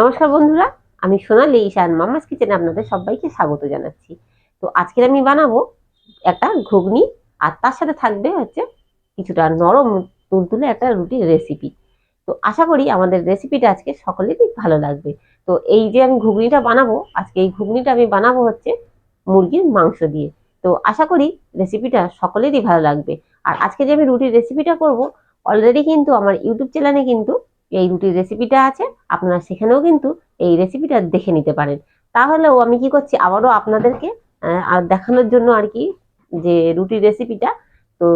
নমস্কার বন্ধুরা, আমি সোনালি ঈশান মামাস কিচেনে আপনাদের সবাইকে স্বাগত জানাচ্ছি। তো আজকে আমি বানাবো একটা ঘুগনি, আর তার সাথে থাকবে হচ্ছে কিছুটা নরম, তুলতুলে একটা রুটির রেসিপি তো আশা করি আমাদের রেসিপিটা আজকে সকলেরই ভালো লাগবে। তো এই যে আমি ঘুগনিটা বানাবো, আজকে এই ঘুগনিটা আমি বানাবো হচ্ছে মুরগির মাংস দিয়ে। তো আশা করি রেসিপিটা সকলেরই ভালো লাগবে। আর আজকে যে আমি রুটির রেসিপিটা করব অলরেডি কিন্তু আমার ইউটিউব চ্যানেলে কিন্তু এই রুটির রেসিপিটা আছে, আপনারা সেখানেও কিন্তু এই রেসিপিটা দেখে নিতে পারেন। তাহলেও আমি কি করছি, আবারও আপনাদেরকে আর দেখানোর জন্য আর কি যে রুটির রেসিপিটা তো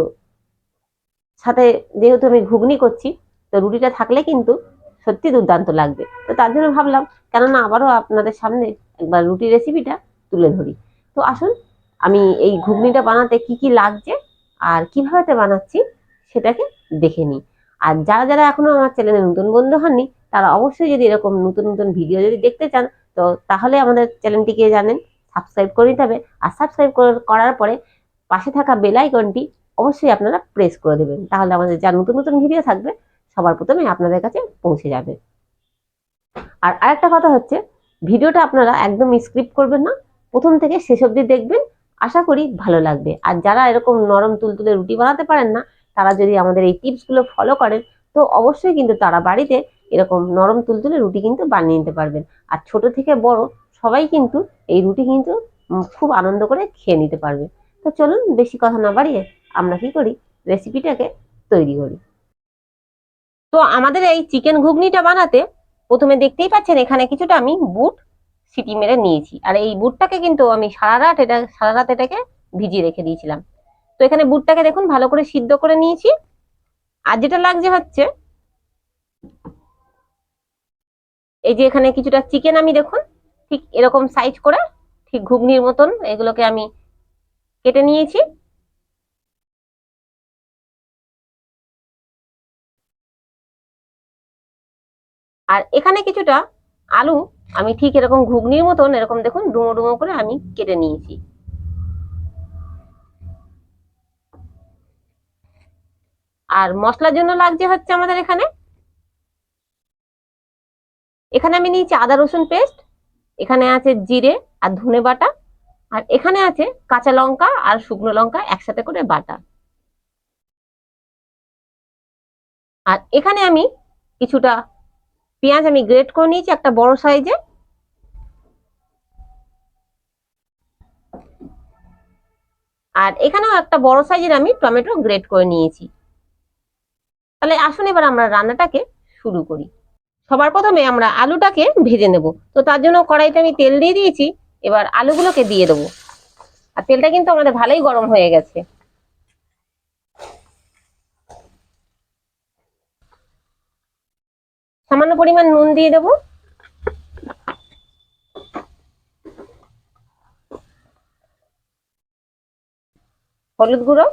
সাথে যেহেতু আমি ঘুগনি করছি, তো রুটিটা থাকলে কিন্তু সত্যি দুর্দান্ত লাগবে। তো তার জন্য ভাবলাম, কেননা আবারও আপনাদের সামনে একবার রুটির রেসিপিটা তুলে ধরি। তো আসুন, আমি এই ঘুগনিটা বানাতে কি কি লাগছে আর কীভাবে বানাচ্ছি সেটাকে দেখে নিই। আর যারা যারা এখনও আমার চ্যানেলে নতুন বন্ধু হননি, তারা অবশ্যই যদি এরকম নতুন নতুন ভিডিও যদি দেখতে চান, তো তাহলে আমাদের চ্যানেলটিকে জানেন? সাবস্ক্রাইব করে নিতে হবে। আর সাবস্ক্রাইব করার পরে পাশে থাকা বেল আইকনটি অবশ্যই আপনারা প্রেস করে দেবেন। তাহলে আমাদের যা নতুন নতুন ভিডিও থাকবে, সবার প্রথমে আপনাদের কাছে পৌঁছে যাবে। আর আরেকটা কথা হচ্ছে, ভিডিওটা আপনারা একদম স্ক্রিপ্ট করবেন না। প্রথম থেকে শেষ অবধি দেখবেন। আশা করি ভালো লাগবে। আর যারা এরকম নরম তুলতুলে রুটি বানাতে পারেন না তারা যদি আমাদের এই টিপসগুলো ফলো করেন, তো অবশ্যই কিন্তু তারা বাড়িতে এরকম নরম তুলতুলে রুটি কিন্তু বানিয়ে নিতে পারবেন। আর ছোট থেকে বড় সবাই কিন্তু এই রুটি কিন্তু খুব আনন্দ করে খেয়ে নিতে পারবে। তো চলুন বেশি কথা না বাড়িয়ে আমরা কি করি? রেসিপিটাকে তৈরি করি। তো আমাদের এই চিকেন ঘুগনিটা বানাতে প্রথমে দেখতেই পাচ্ছেন এখানে কিছুটা আমি বুট সিটি মেরে নিয়েছি। আর এই বুটটাকে কিন্তু আমি সারা রাত এটা, সারা রাত এটাকে ভিজিয়ে রেখে দিয়েছিলাম। তো এখানে বুটটাকে দেখুন, ভালো করে সিদ্ধ করে নিয়েছি। আর যেটা লাগছে হচ্ছে, এই যে এখানে কিছুটা চিকেন আমি দেখুন, ঠিক এরকম সাইজ করে, ঠিক ঘুগনির মতন এগুলোকে আমি কেটে নিয়েছি। আর এখানে কিছুটা আলু, আমি ঠিক এরকম ঘুগনির মতন এরকম দেখুন, ডুমো ডুমো করে আমি কেটে নিয়েছি। আর মশলার জন্য লাগছে হচ্ছে আমাদের এখানে এখানে আমি নিয়েছি আদা রসুন পেস্ট, এখানে আছে জিরে আর ধনে বাটা, আর এখানে আছে কাঁচা লঙ্কা আর শুকনো লঙ্কা একসাথে করে বাটা। আর এখানে আমি কিছুটা পেঁয়াজ আমি গ্রেট করে নিয়েছি, একটা বড় সাইজে। আর এখানেও একটা বড় সাইজের আমি টমেটো গ্রেট করে নিয়েছি। তাহলে আসুন এবার আমরা রান্নাটাকে শুরু করি। সবার প্রথমে আমরা আলুটাকে ভেজে নেব। তো তার জন্য কড়াইতে আমি তেল দিয়ে দিয়েছি, এবার আলুগুলোকে দিয়ে দেবো। আর তেলটা কিন্তু আমাদের ভালোই গরম হয়ে গেছে। সামান্য পরিমাণ নুন দিয়ে দেবো। হলুদ গুঁড়ো।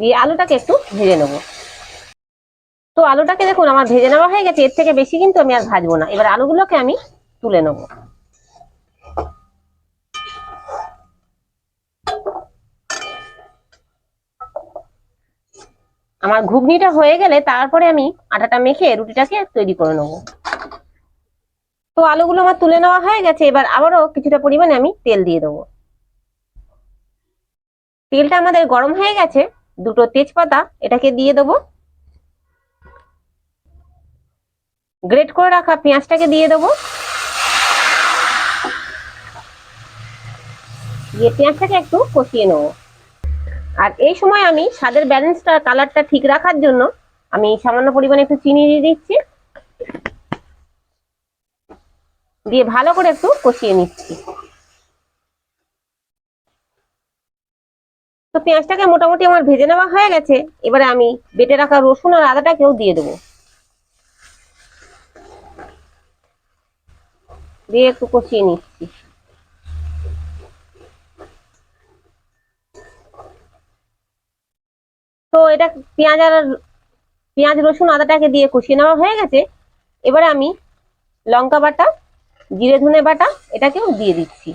দিয়ে আলুটাকে একটু ভেজে নেব। তো আলুটাকে দেখুন, আমার ভেজে নেওয়া হয়ে গেছে, এর থেকে বেশি কিন্তু আমি আর ভাজবো না। এবার আলুগুলোকে আমি তুলে নেব। আমার ঘুগনিটা হয়ে গেলে তারপরে আমি আটাটা মেখে রুটিটাকে তৈরি করে নেব। তো আলুগুলো আমার তুলে নেওয়া হয়ে গেছে, এবার আবারও কিছুটা পরিমাণে আমি তেল দিয়ে দেবো। তেলটা আমাদের গরম হয়ে গেছে দুটো তেজপাতা এটাকে দিয়ে দেবো। গ্রেট করে রাখা পেঁয়াজটাকে দিয়ে দেবো। দিয়ে পেঁয়াজটাকে একটু কষিয়ে নেব। আর এই সময় আমি স্বাদের ব্যালেন্সটা, কালারটা ঠিক রাখার জন্য আমি সামান্য পরিমাণে একটু চিনি দিয়ে দিচ্ছি। দিয়ে ভালো করে একটু কষিয়ে নিচ্ছি। তো পেঁয়াজটাকে মোটামুটি আমার ভেজে নেওয়া হয়ে গেছে। এবারে আমি বেটে রাখা রসুন আর আদাটাকেও দিয়ে দেবো। দিয়ে একটু কষিয়ে নিচ্ছি। তো এটা পেঁয়াজ আর পেঁয়াজ, রসুন, আদাটাকে দিয়ে কষিয়ে নেওয়া হয়ে গেছে। এবারে আমি লঙ্কা বাটা, জিরে ধনে বাটা, এটাকেও দিয়ে দিচ্ছি।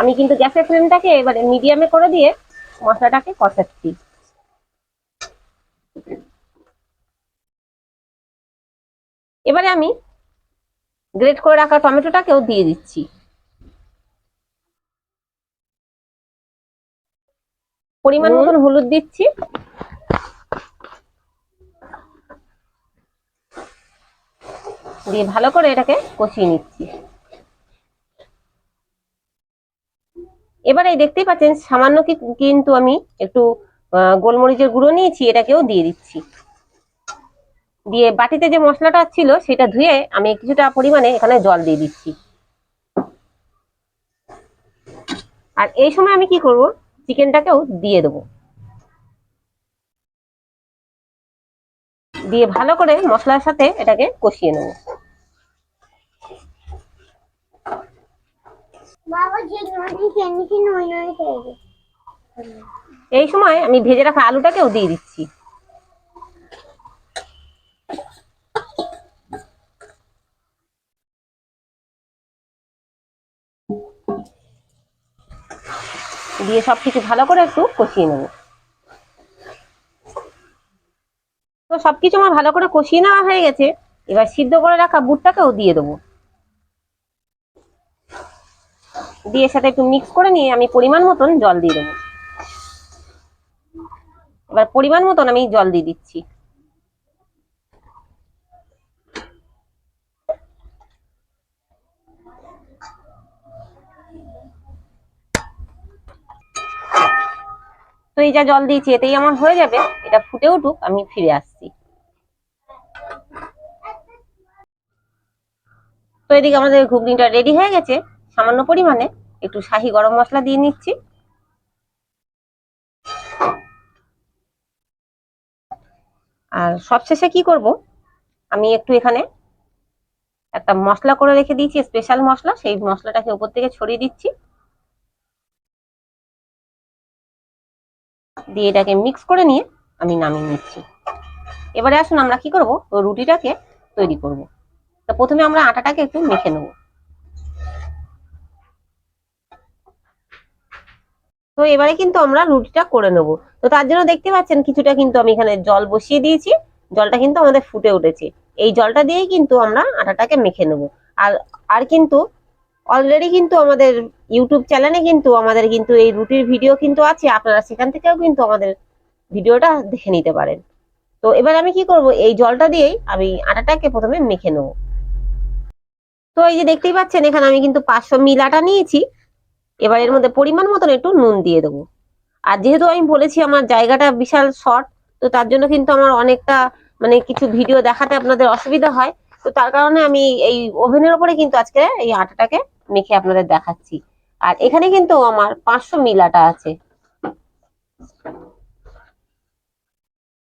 আমি কিন্তু গ্যাসের ফ্লেমটাকে এবারে মিডিয়ামে করে দিয়ে মশলাটাকে কষাচ্ছি। এবারে আমি গ্রেট করে রাখা টমেটোটাকেও দিয়ে দিচ্ছি। পরিমাণ মতন হলুদ দিচ্ছি। দিয়ে ভালো করে এটাকে কষিয়ে নিচ্ছি। এবারে এই দেখতেই পাচ্ছেন, সামান্য কিন্তু আমি একটু গোলমরিচের গুঁড়ো নিয়েছি, এটাকেও দিয়ে দিচ্ছি। দিয়ে বাটিতে যে মশলাটা ছিল, সেটা ধুয়ে আমি কিছুটা পরিমাণে এখানে জল দিয়ে দিচ্ছি। আর এই সময় আমি কি করব, চিকেনটাকেও দিয়ে দেবো। দিয়ে ভালো করে মশলার সাথে এটাকে কষিয়ে নেব বাবা ঝিনুনি কেনিছি নই নই খেয়ে এই সময় আমি ভেজে রাখা আলুটাকেও দিয়ে দিচ্ছি। দিয়ে সবকিছু ভালো করে একটু কষিয়ে নেব। তো সবকিছু আমার ভালো করে কষিয়ে নেওয়া হয়ে গেছে। এবার সিদ্ধ করে রাখা বুটটাকেও দিয়ে দেবো। দিয়ে সাথে একটু মিক্স করে নিয়ে আমি পরিমাণ মতন জল দিয়ে দেবো। এবার পরিমাণ মতন আমি জল দিয়ে দিচ্ছি। তো এই যা জল দিয়েছি, এতেই আমার হয়ে যাবে। এটা ফুটে উঠুক, আমি ফিরে আসছি। তো এদিকে আমাদের ঘুগনিটা রেডি হয়ে গেছে, সামান্য পরিমাণে। একটু শাহি গরম মশলা দিয়ে নিচ্ছি। আর সবশেষে কি করব? আমি একটু এখানে একটা মশলা করে রেখে দিয়েছি স্পেশাল মশলা। সেই মশলাটাকে উপর থেকে ছড়িয়ে দিচ্ছি। দিয়ে এটাকে মিক্স করে নিয়ে আমি নামিয়ে নিচ্ছি। এবারে আসুন আমরা কি করব? রুটিটাকে তৈরি করব। তো প্রথমে আমরা আটাটাকে একটু মেখে নেব। তো এবারে কিন্তু আমরা রুটিটা করে নেব। তো তার জন্য দেখতে পাচ্ছেন কিছুটা কিন্তু আমি এখানে জল বসিয়ে দিয়েছি, জলটা কিন্তু আমাদের ফুটে উঠেছে। এই জলটা দিয়েই কিন্তু আমরা আটাটাকে মেখে নেব। আর আর কিন্তু অলরেডি কিন্তু আমাদের ইউটিউব চ্যানেলে কিন্তু আমাদের কিন্তু এই রুটির ভিডিও কিন্তু আছে, আপনারা সেখান থেকেও কিন্তু আমাদের ভিডিওটা দেখে নিতে পারেন। তো এবার আমি কি করব, এই জলটা দিয়েই আমি আটাটাকে প্রথমে মেখে নেব। তো এই যে দেখতেই পাচ্ছেন, এখানে আমি কিন্তু পাঁচশো মিল আটা নিয়েছি। এবার এর মধ্যে পরিমাণ মতন একটু নুন দিয়ে দেবো। আর যেহেতু আমি বলেছি আমার জায়গাটা বিশাল শর্ট তো তার জন্য কিন্তু আমার অনেকটা মানে কিছু ভিডিও দেখাতে আপনাদের অসুবিধা হয়। তো তার কারণে আমি এই ওভেনের ওপরে কিন্তু আজকে এই আটাটাকে মেখে আপনাদের দেখাচ্ছি। আর এখানে কিন্তু আমার পাঁচশো মিল আটা আছে।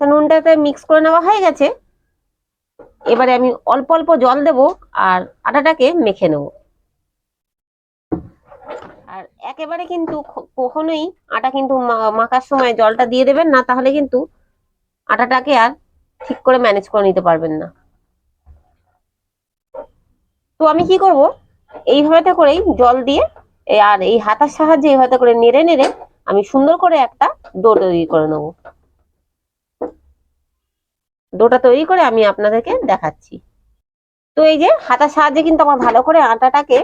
নুনটাতে মিক্স করে নেওয়া হয়ে গেছে। এবারে আমি অল্প অল্প জল দেব আর আটাটাকে মেখে নেব। একেবারে কিন্তু কখনোই আটা কিন্তু মাখার সময় জলটা দিয়ে দেবেন না, তাহলে কিন্তু আটাটাকে আর ঠিক করে ম্যানেজ করে নিতে পারবেন না। তো আমি কি করব? এইভাবে করেই জল দিয়ে আর এই হাতার সাহায্যে এইভাবে করে নেড়ে নেড়ে আমি সুন্দর করে একটা ডো তৈরি করে নেব। ডোটা তৈরি করে আমি আপনাদেরকে দেখাচ্ছি। তো এই যে হাতার সাহায্যে কিন্তু আমার ভালো করে আটাটাকে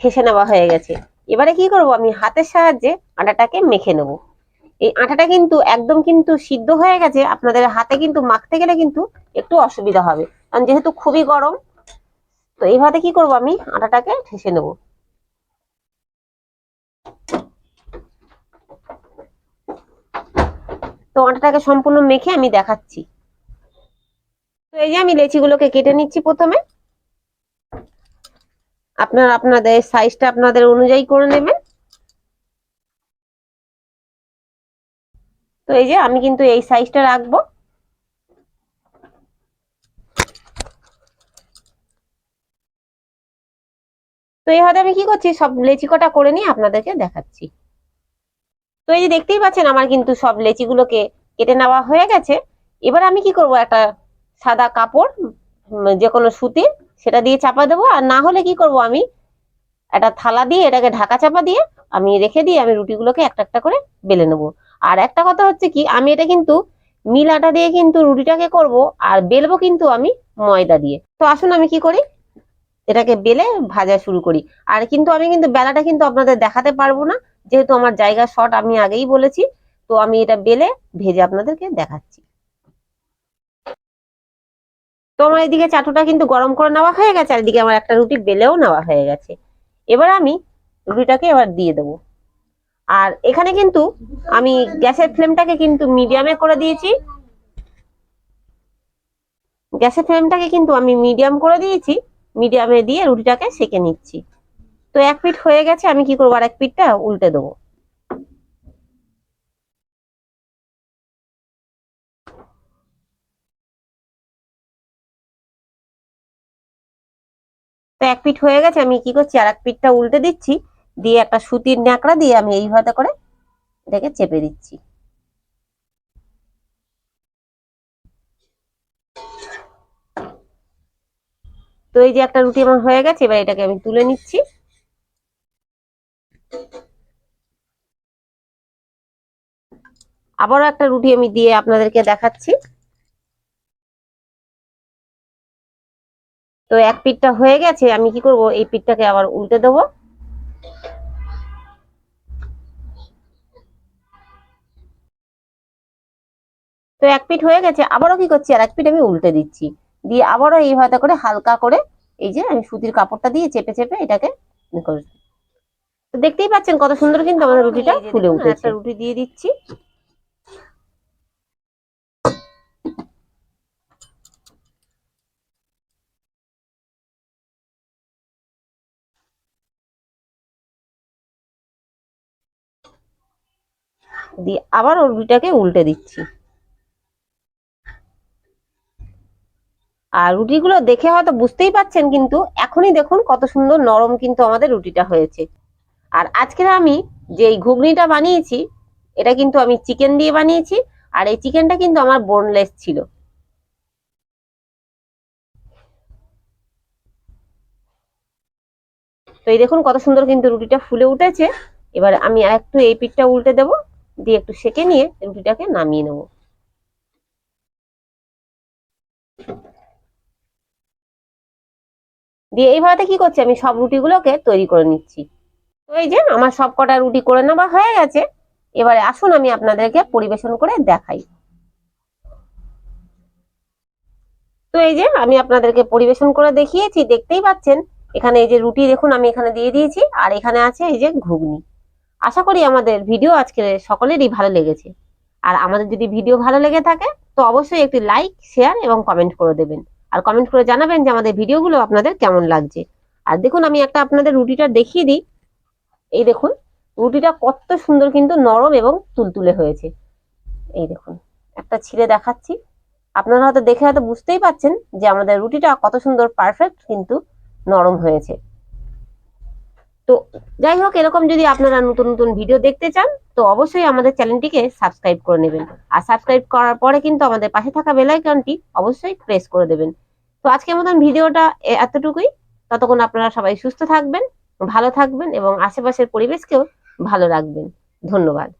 ঠেসে নেওয়া হয়ে গেছে। এবারে কি করব? আমি হাতের সাহায্যে আটাটাকে মেখে নেব। এই আটাটা কিন্তু একদম কিন্তু সিদ্ধ হয়ে গেছে। আপনাদের হাতে কিন্তু মাখতে গেলে কিন্তু একটু অসুবিধা হবে। কারণ যেহেতু খুবই গরম, তো এইভাবে কি করব আমি? আটাটাকে ঠেসে নেব। তো আটাটাকে সম্পূর্ণ মেখে আমি দেখাচ্ছি। তো এই যে আমি লেচিগুলোকে কেটে নিচ্ছি প্রথমে। আপনার আপনাদের সাইজটা আপনাদের অনুযায়ী করে নেবেন। তো এই যে আমি কিন্তু এই সাইজটা রাখব। তো এইভাবে আমি কি করছি? সব লেচি কটা করে নিয়ে আপনাদেরকে দেখাচ্ছি। তো এই যে দেখতেই পাচ্ছেন আমার কিন্তু সব লেচিগুলোকে কেটে নেওয়া হয়ে গেছে। এবার আমি কি করব? একটা সাদা কাপড় যে কোনো সুতির সেটা দিয়ে চাপা দেবো, আর না হলে কি করব আমি? একটা থালা দিয়ে এটাকে ঢাকা চাপা দিয়ে আমি রেখে দিয়ে আমি রুটিগুলোকে একটা একটা করে বেলে নেব। আর একটা কথা হচ্ছে কি, আমি এটা কিন্তু মিল আটা দিয়ে কিন্তু রুটিটাকে করব, আর বেলবো কিন্তু আমি ময়দা দিয়ে। তো আসুন আমি কি করি? এটাকে বেলে ভাজা শুরু করি। আর কিন্তু আমি কিন্তু বেলাটা কিন্তু আপনাদের দেখাতে পারব না, যেহেতু আমার জায়গা শর্ট, আমি আগেই বলেছি। তো আমি এটা বেলে ভেজে আপনাদেরকে দেখাচ্ছি। তো আমার এদিকে চাটুটা কিন্তু গরম করে নেওয়া হয়ে গেছে, আর এদিকে আমার একটা রুটি বেলেও নেওয়া হয়ে গেছে। এবার আমি রুটিটাকে এবার দিয়ে দেবো। আর এখানে কিন্তু আমি গ্যাসের ফ্লেমটাকে কিন্তু মিডিয়ামে করে দিয়েছি। গ্যাসের ফ্লেমটাকে কিন্তু আমি মিডিয়াম করে দিয়েছি, মিডিয়ামে দিয়ে রুটিটাকে সেকে নিচ্ছি। তো এক পিঠ হয়ে গেছে, আমি কি করব? আর এক পিঠটা উল্টে দেবো। তো এক পিঠ হয়ে গেছে, আমি কি করছি? আর এক পিঠটা উল্টে দিচ্ছি, দিয়ে একটা সুতির ন্যাকড়া দিয়ে আমি এইভাবে করে এটাকে চেপে দিচ্ছি। তো এই যে একটা রুটি আমার হয়ে গেছে, এবার এটাকে আমি তুলে নিচ্ছি। আবারও একটা রুটি আমি দিয়ে আপনাদেরকে দেখাচ্ছি। তো এক পিঠটা হয়ে গেছে আমি কি করব? এই পিঠটাকে আবার উল্টে দেবো। তো এক পিঠ হয়ে গেছে আবারও কি করছি? আর এক পিঠ আমি উল্টে দিচ্ছি। দিয়ে আবারও এইভাবে করে হালকা করে এই যে আমি সুতির কাপড়টা দিয়ে চেপে চেপে এটাকে দেখতেই পাচ্ছেন কত সুন্দর কিন্তু আমাদের রুটিটা ফুলে উঠেছে। একটা রুটি দিয়ে দিচ্ছি। দিয়ে আবার রুটিটাকে উল্টে দিচ্ছি। আর রুটিগুলো দেখে হয়তো বুঝতেই পাচ্ছেন কিন্তু এখনই দেখুন কত সুন্দর নরম কিন্তু আমাদের রুটিটা হয়েছে। আর আজকে আমি যে ঘুগনিটা বানিয়েছি, এটা কিন্তু আমি চিকেন দিয়ে বানিয়েছি আর এই চিকেনটা কিন্তু আমার বোনলেস ছিল। তো এই দেখুন কত সুন্দর কিন্তু রুটিটা ফুলে উঠেছে। এবার আমি একটু এই পিঠটা উল্টে দেবো। দিয়ে একটু সেকে নিয়ে রুটিটাকে নামিয়ে নেব। দিয়ে এইভাবে কি করছি? আমি সব রুটিগুলোকে তৈরি করে নিচ্ছি। তো এই যে আমার সব কটা রুটি করে নেওয়া হয়ে গেছে। এবারে আসুন আমি আপনাদেরকে পরিবেশন করে দেখাই। তো এই যে আমি আপনাদেরকে পরিবেশন করে দেখিয়েছি, দেখতেই পাচ্ছেন। এখানে এই যে রুটি দেখুন আমি এখানে দিয়ে দিয়েছি, আর এখানে আছে এই যে ঘুগনি। আশা করি আমাদের ভিডিও আজকে সকলেরই ভালো লেগেছে। আর আমাদের যদি ভিডিও ভালো লেগে থাকে, তো অবশ্যই একটি লাইক শেয়ার এবং কমেন্ট করে দেবেন। আর কমেন্ট করে জানাবেন যে আমাদের ভিডিওগুলো আপনাদের কেমন লাগছে। আর দেখুন, আমি একটা আপনাদের রুটিটা দেখিয়ে দিই। এই দেখুন, রুটিটা কত সুন্দর কিন্তু নরম এবং তুলতুলে হয়েছে। এই দেখুন, একটা ছিঁড়ে দেখাচ্ছি। আপনারা হয়তো দেখে হয়তো বুঝতেই পাচ্ছেন যে আমাদের রুটিটা কত সুন্দর পারফেক্ট কিন্তু নরম হয়েছে। তো যাই হোক এরকম যদি আপনারা নতুন নতুন ভিডিও দেখতে চান, তো অবশ্যই আমাদের চ্যানেলটিকে সাবস্ক্রাইব করে নেবেন। আর সাবস্ক্রাইব করার পরে কিন্তু আমাদের পাশে থাকা বেল আইকনটি অবশ্যই প্রেস করে দেবেন। তো আজকের মতন ভিডিওটা এতটুকুই। ততক্ষণ আপনারা সবাই সুস্থ থাকবেন, ভালো থাকবেন এবং আশেপাশের পরিবেশকেও ভালো রাখবেন। ধন্যবাদ।